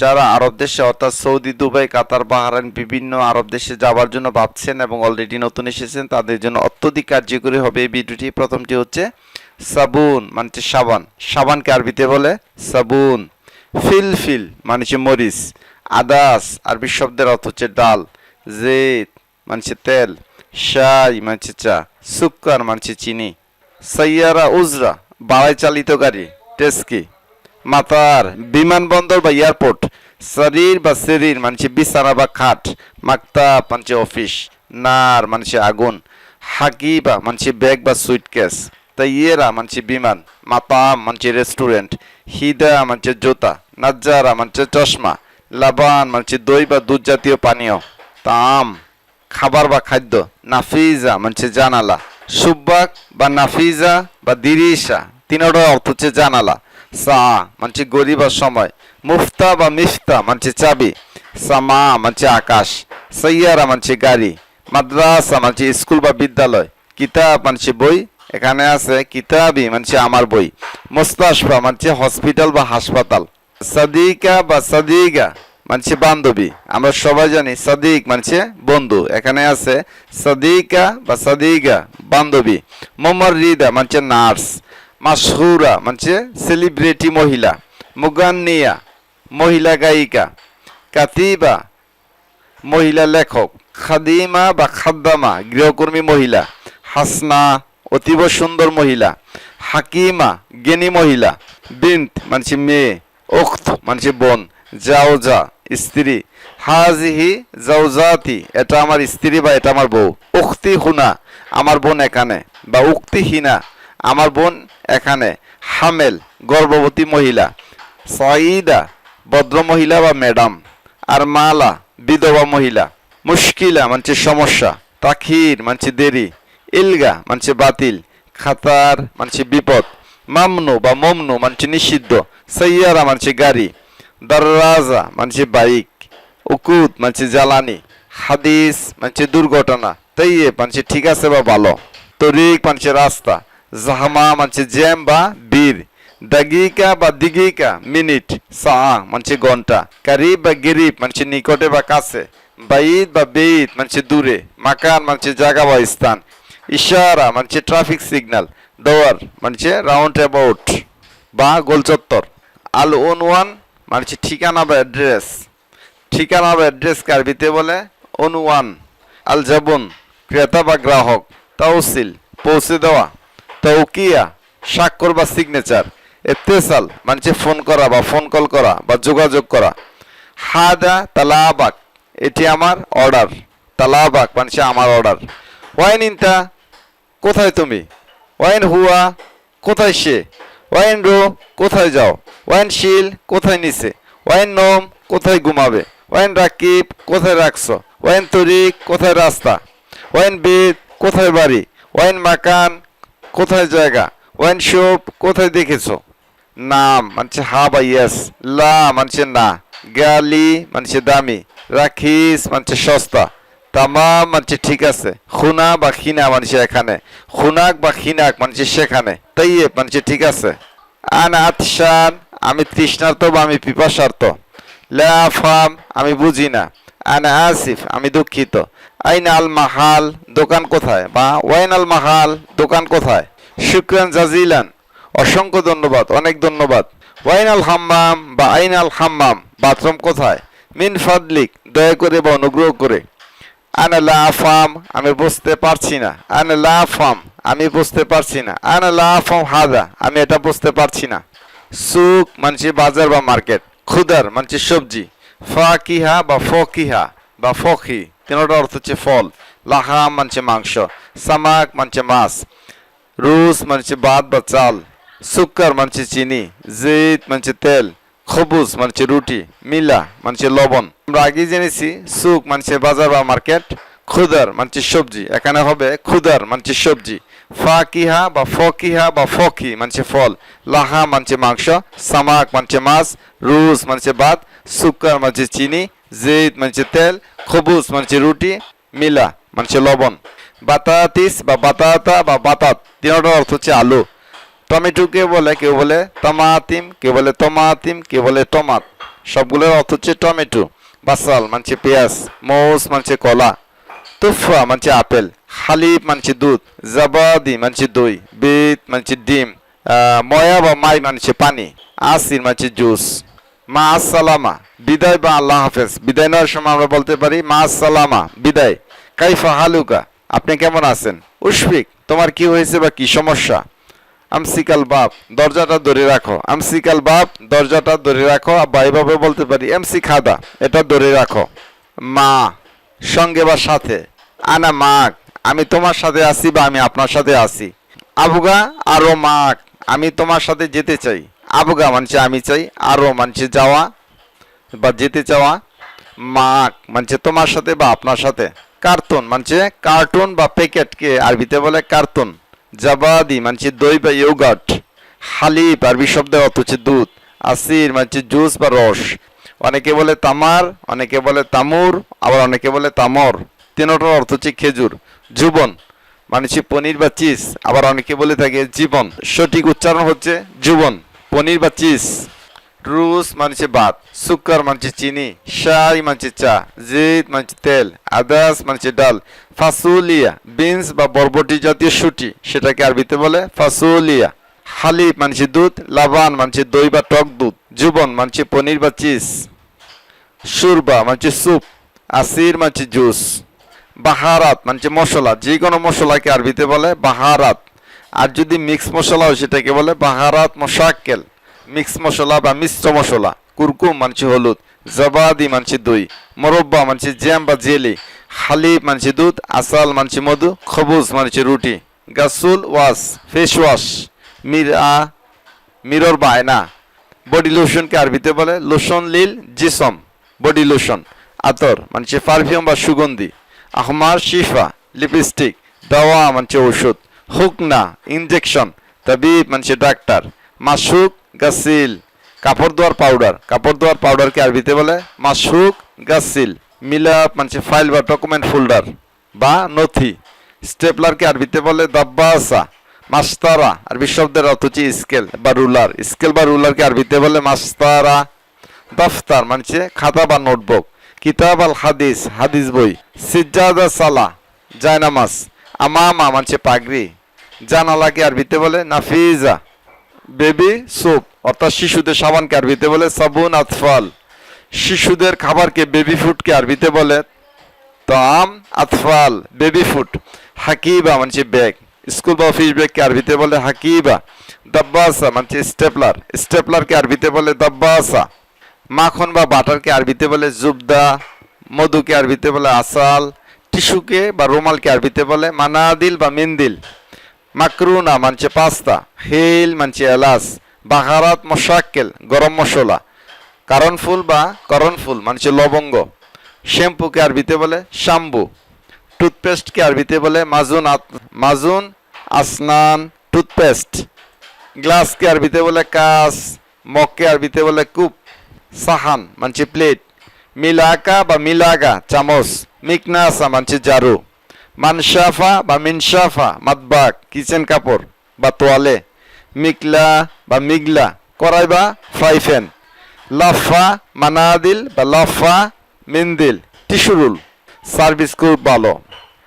যারা আরব দেশে, অর্থাৎ সৌদি, দুবাই, কাতার, বাহরাইন বিভিন্ন আরব দেশে যাওয়ার জন্য ভাবছেন এবং অলরেডি নতুন এসেছেন, তাদের জন্য অত্যধিক কার্যকরী হবে এই ভিডিওটি। প্রথমটি হচ্ছে সাবুন মানে সাবান। সাবানকে আরবিতে বলে সাবুন। ফিল ফিল মানে হচ্ছে মরিচ। আদাস, আরবি শব্দের অর্থ হচ্ছে ডাল। জেত মানে তেল। শাই মানে চা। সুক্কার মানে চিনি। সাইয়ারা, উজরা বাড়াই চালিত গাড়ি। টেস্কি। মাতার বিমানবন্দর বা এয়ারপোর্ট, শরীর বা শরীর মানে বিছানা বা খাট মাকতাব মানে অফিস, নার মানে আগুন হাকিবা মানে ব্যাগ বা সুইটকেস তাইয়েরা মানে বিমান, মাতাম মানে রেস্টুরেন্ট হিদা মানে জুতা, নাজ্জারা মানে চশমা, লাবান মানে দই বা দুধ জাতীয় পানীয়, তাম, খাবার বা খাদ্য, নাফিজা মানে জানালা, সুব্বাক বা নাফিজা বা দিরিসা তিনোটা অর্থ হচ্ছে জানালা সা মানে গড়ি বা সময়। মুফতা বা মিফতা মানে চাবি। সামা মানে আকাশ। সৈয়ারা মানে গাড়ি। মাদ্রাসা মানে স্কুল বা বিদ্যালয়। কিতাব মানে বই। এখানে আছে কিতাবি মানে আমার বই। মোস্তাশফা মানে হসপিটাল বা হাসপাতাল। সাদিকা বা সাদিকা মানে বান্ধবী। আমরা সবাই জানি সাদিক মানে বন্ধু। এখানে আছে সাদিকা বা সাদিকা বান্ধবী। মোমর রিদা মানে নার্স। মাসহুরা মানে সেলিব্রিটি মহিলা, মুগান্নিয়া, মহিলা গায়িকা, কাতিবা, মহিলা লেখক, খাদিমা বা খাদ্দামা, গৃহকর্মী মহিলা, হাসনা, অতীব সুন্দর মহিলা, হাকিমা, জ্ঞানী মহিলা বিন্ত মানে মেয়ে, উখত মানে বোন, জাওজা, স্ত্রী, হাজিহি জাউজাতি এটা আমার স্ত্রী বা এটা আমার বউ উক্তি হুনা, আমার বোন এখানে বা উক্তি হিনা আমার বোন এখানে, হামেল, গর্ভবতী মহিলা সাইদা ভদ্র মহিলা বা ম্যাডাম, আর মালা, বিধবা মহিলা, মুশকিলা, মানছে সমস্যা তাখির মানছে দেরি, ইলগা, মানছে বাতিল, খাতার, মানছে বিপদ, মামনু বা মমনু, মানছে নিষিদ্ধ সৈয়ারা মানছে গাড়ি দররাজা মানছে বাইক, উকুত, মানছে জ্বালানি, হাদিস, মানছে দুর্ঘটনা তৈয়ে মানছে ঠিক আছে বা ভালো, তরিক, মানছে রাস্তা জাহামা মানছে জ্যাম বা বীর দাগিকা বা দিগিকা মিনিট সা মানছে ঘণ্টা কারিব বা গরিব মানছে নিকটে বা কাছে বাইদ বা বেইদ মানছে দূরে মাকান মানছে জায়গা বা স্থান ইশারা মানছে ট্রাফিক সিগন্যাল দৌয়ার মানছে রাউন্ড অ্যাবাউট বা গোলচত্বর আল ওন ওয়ান মানছে ঠিকানা বা অ্যাড্রেস ঠিকানা বা অ্যাড্রেস কারবিতে বলে? অনুয়ান আল জাবুন ক্রেতা বা গ্রাহক তাওসিল পৌঁছে দেওয়া তৌকিয়া, স্বাক্ষর বা সিগনেচার এতেসাল মানে ফোন করা বা ফোন কল করা বা যোগাযোগ করা। হাদা তালাবাক, এটি আমার অর্ডার তালাবাক মানে আমার অর্ডার ওয়াইন ইনতা, কোথায় তুমি? ওয়াইন হুয়া, কোথায় সে? ওয়াইন রো, কোথায় যাও? ওয়াইন শিল, কোথায় নিছে? ওয়াইন নোম, কোথায় ঘুমাবে? ওয়াইন রাকিব, কোথায় রাখছো? ওয়াইন তরিক, কোথায় রাস্তা? ওয়াইন বেদ, কোথায় বাড়ি? ওয়াইন মাকান কোথায় জায়গা? ওয়াইন শপ কোথায় দেখেছ? নাম, মানছে হা বা ইয়েস লা, মানছে না। গালি, মানছে দামি। রাখিস, মানছে সস্তা। তামাম, মানছে ঠিক আছে। খুনা বা খিনা মানছে এখানে। খুনাক বা খিনাক মানছে সেখানে। তাইয়ে মানছে ঠিক আছে। আন আতশান, আমি তৃষ্ণার্ত বা আমি পিপাসার্থ লা ফাম, আমি বুঝি না। আন আসিফ, আমি দুঃখিত। আইন আল মাহাল, দোকান কোথায়? বা ওয়াইন আল মাহাল, দোকান কোথায়? শুক্রান জাজিলান। অসংখ্য ধন্যবাদ, অনেক ধন্যবাদ। ওয়াইন আল হাম্মাম বা আইন আল হাম্মাম, বাথরুম কোথায়? মিন ফাদলিক, দয়া করে বা অনুগ্রহ করে। আনা লা আফাম আমি বুঝতে পারছি না। আনা লা আফাম আমি বুঝতে পারছি না। আনা লা আফাম হাদা, আমি এটা বুঝতে পারছি না। সুক, মানছি বাজার বা মার্কেট। খুদার, মানছি সবজি। ফাকিহা বা ফকিহা বা ফকি তিনটা অর্থ হচ্ছে ফল লাহাম মানছে মাংস সামাক মানছে মাছ রুস মানছে ভাত বা চাল সুক্কার মানছে চিনি জিত মানছে তেল খবুজ মানছে রুটি মিলা মানছে লবণ আমরা আগে জেনেছি সুক মানছে বাজার বা মার্কেট খুদার মানছে সবজি এখানে হবে খুদার মানছে সবজি ফাকিহা বা ফকিহা বা ফকি মানছে ফল লাহা মানছে মাংস সামাক মানছে মাছ রুস মানছে ভাত সুক্কার মানছে চিনি জিত মানছে তেল খবুজ মানছে রুটি মিলা মানছে লবণ বাতাতিস বা বাতাতা বা বাতাত তিনটার অর্থ হচ্ছে আলু টমেটোকে বলে কেউ বলে টমাতিম কেউ বলে টমাতিম কেউ বলে টমাত সবগুলোর অর্থ হচ্ছে টমেটো বাসাল মানছে পেঁয়াজ মৌস মানছে কলা তুফা মানছে আপেল হালিব মানছে দুধ জাবাদি মানছে দই বিট মানছে ডিম ময়া বা মাই মানছে পানি আসির মানছে জুস মা আসসালামা বিদায় বা আল্লাহ হাফেজ। বিদায় নেওয়ার সময় আমরা বলতে পারি, মা সালামা, বিদায়। কাইফা হালুকা, আপনি কেমন আছেন? উশফিক, তোমার কি হয়েছে বা কি সমস্যা? আমসিকাল বাপ, দরজাটা ধরে রাখো। আমসিকাল বাপ, দরজাটা ধরে রাখো। বা এভাবে বলতে পারি, এমসি খাদা, এটা ধরে রাখো। মা, সঙ্গে বা সাথে? আনা মাক আমি তোমার সাথে আছি বা আমি আপনার সাথে আছি। আবুগা, আরও মাক আমি তোমার সাথে যেতে চাই। আবুগা মানছে আমি চাই, আরও মানছে যাওয়া। বা যেতে চাওয়া মাক মানছে তোমার সাথে বা আপনার সাথে? কার্টুন, মানছে কার্টুন বা প্যাকেটকে আরবিতে বলে কার্টুন। জাবাদি, মানছে দই বা ইয়োগার্ট হালিব আরবি শব্দের অর্থ হচ্ছে দুধ। আসির, মানছে জুস বা রস। অনেকে বলে তামার, অনেকে বলে তামুর, আবার অনেকে বলে তামর। তিনোটার অর্থ হচ্ছে খেজুর। জুবন মানে হচ্ছে পনির বা চিজ। আবার অনেকে বলে থাকে জীবন। সঠিক উচ্চারণ হচ্ছে জুবন, পনির বা চিজ। রুস মানছে ভাত সুকার মানছে চিনি শাই মানছে চা জিত মানছে তেল আদাস মানছে ডাল ফাসুলিয়া বিনস বা বরবটি জাতীয় সুটি সেটাকে আরবিতে বলে ফাসুলিয়া হালিব মানছে দুধ লাবান মানছে দই বা টক দুধ জুবন মানছে পনির বা চিজ সুরবা মানছে স্যুপ আসির মানছে জুস বাহারাত মানছে মশলা যে কোনো মশলাকে আরবিতে বলে বাহারাত আর যদি মিক্স মশলা হয় সেটাকে বলে বাহারাত মশাক্কেল মিক্স মশলা বা মিশ্র মশলা, কুরকুম মানছে হলুদ, জবাদি মানছে দই, মোরব্বা মানছে জ্যাম বা জেলি, হালিব মানছে দুধ আসাল মানছে মধু, খবুজ মানছে রুটি গাসুল ওয়াশ ফেস ওয়াশ মিরা, মিরর বা আয়না বডি লোশনকে আরবিতে বলে? লোশন লিল জিসম বডি লোশন আতর মানছে পারফিউম বা সুগন্ধি আহমার শিফা লিপস্টিক দাওয়া মানছে ওষুধ হুকনা ইনজেকশন তাবিব মানছে ডাক্তার মাসুক গাসিল। কাপড় ধোয়ার পাউডার কাপড় ধোয়ার পাউডারকে আরবিতে বলে? মাসুক গাসিল। মিলাপ মানছে ফাইল বা ডকুমেন্ট ফোল্ডার বা নথি। স্টেপলারকে আরবিতে বলে দাব্বাসা, মাস্তারা। আরবি শব্দের অর্থ হচ্ছে স্কেল বা রুলার স্কেল বা রুলারকে আরবিতে বলে মাস্তারা। দফতার মানছে খাতা বা নোটবুক কিতাব আল হাদিস হাদিস বই। সিজ্জাদা সালা, জায়নামাজ। আমামা মানছে পাগড়ি। জানালাকে আরবিতে বলে নাফিজা। বেবি সোপ অর্থাৎ শিশুদের সাবানকে আরবিতে বলে সাবুন আতফাল। শিশুদের খাবারকে বেবি ফুডকে আরবিতে বলে তাম আতফাল বেবি ফুড হাকিবা মানছে ব্যাগ স্কুল বা অফিস ব্যাগকে আরবিতে বলে হাকিবা, দাব্বাসা মানছে স্টেপলার স্টেপলারকে আরবিতে বলে দাব্বাসা। মাখন বা বাটারকে আরবিতে বলে জুবদা। মধুকে আরবিতে বলে আসাল। টিস্যুকে বা রুমালকে আরবিতে বলে মানাদিল বা মিন্দিল। মাকরুনা মানছে পাস্তা। হেল মানছে এলাচ। বাহারাত মশাক্কেল, গরম মশলা। কারণ ফুল বা করণ ফুল মানছে লবঙ্গ। শ্যাম্পুকে আরবিতে বলে? শাম্বু টুথপেস্টকে আরবিতে বলে? মাজুন মাজুন আসনান টুথপেস্ট। গ্লাসকে আরবিতে বলে? কাস মগকে আরবিতে বলে? কূপ। সাহান মানছে প্লেট। মিলাকা বা মিলাগা, চামচ। মিকনাসা মানছে জারু। মানসাফা বা মিনসাফা মাতবাক কিচেন কাপড় বা তোয়ালে। মিকলা বা মিগলা, করাই বা লাফা মানাদিল বা লাফা মিন্দিল। টিসুরুল সার্ভিস খুব ভালো।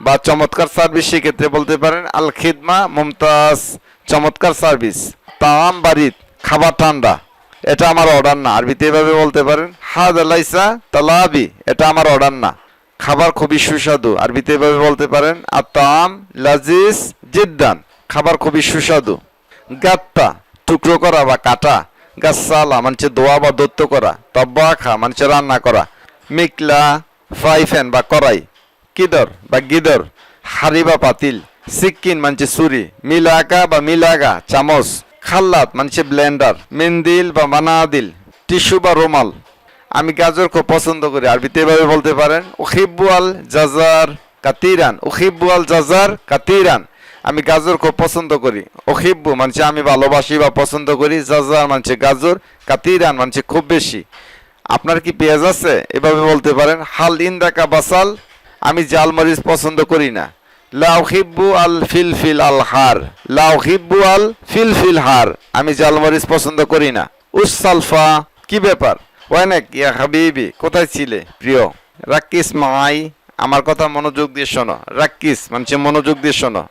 বা চমৎকার সার্ভিস সেক্ষেত্রে বলতে পারেন আল খিদমা মুমতাজ, চমৎকার সার্ভিস। তাম বাড়িত খাবার ঠান্ডা। এটা আমার অর্ডার না। আরবিতে এভাবে বলতে পারেন, হাদ লাইসা তালাবি এটা আমার অর্ডার না। খাবার খুবই সুস্বাদু। আরবিতে এভাবে বলতে পারেন আর তাম লাজিজ জিদ্দান খাবার খুবই সুস্বাদু। গাত্তা টুকরো করা বা কাটা গাছালা মানছে দোয়া বা দত্ত করা, তব্বা খা মানছে রান্না করা, মিকলা, ফ্রাই ফ্যান বা কড়াই, কিদর বা গিদর, হাড়ি বা পাতিল, সিক্কিন মানছে ছুরি, মিলাকা বা মিলাগা, চামচ, খাল্লাত মানছে ব্লেন্ডার, মেন্দিল বা মানাদিল, টিস্যু বা রোমাল। আমি গাজর খুব পছন্দ করি আরবিতে এভাবে বলতে পারেন উখিব্বু আল জাজার কাতিরান উখিব্বু আল জাজার কাতিরান। আমি গাজর খুব পছন্দ করি। অখিব্বু মানছে আমি ভালোবাসি বা পছন্দ করি, জাজার মানছে গাজর কাতিরান মানছে খুব বেশি। আপনার কি পেঁয়াজ আছে? এভাবে বলতে পারেন, হাল ইন্দাকা বাসাল, আমি জাল মরিচ পছন্দ করি না। লাউহিব্বু আল ফিল ফিল আল হার। লাউহিব্বু আল ফিল ফিল হার, আমি জাল মরিচ পছন্দ করি না। উসালফা কি ব্যাপার? ওয়ানেক ইয়া হাবিবি, কোথায় ছিলে? প্রিয়, রাক্কিস মাই, আমার কথা মনোযোগ দিয়ে শোনো। রাক্কিস মানে মনোযোগ দিয়ে শোনো।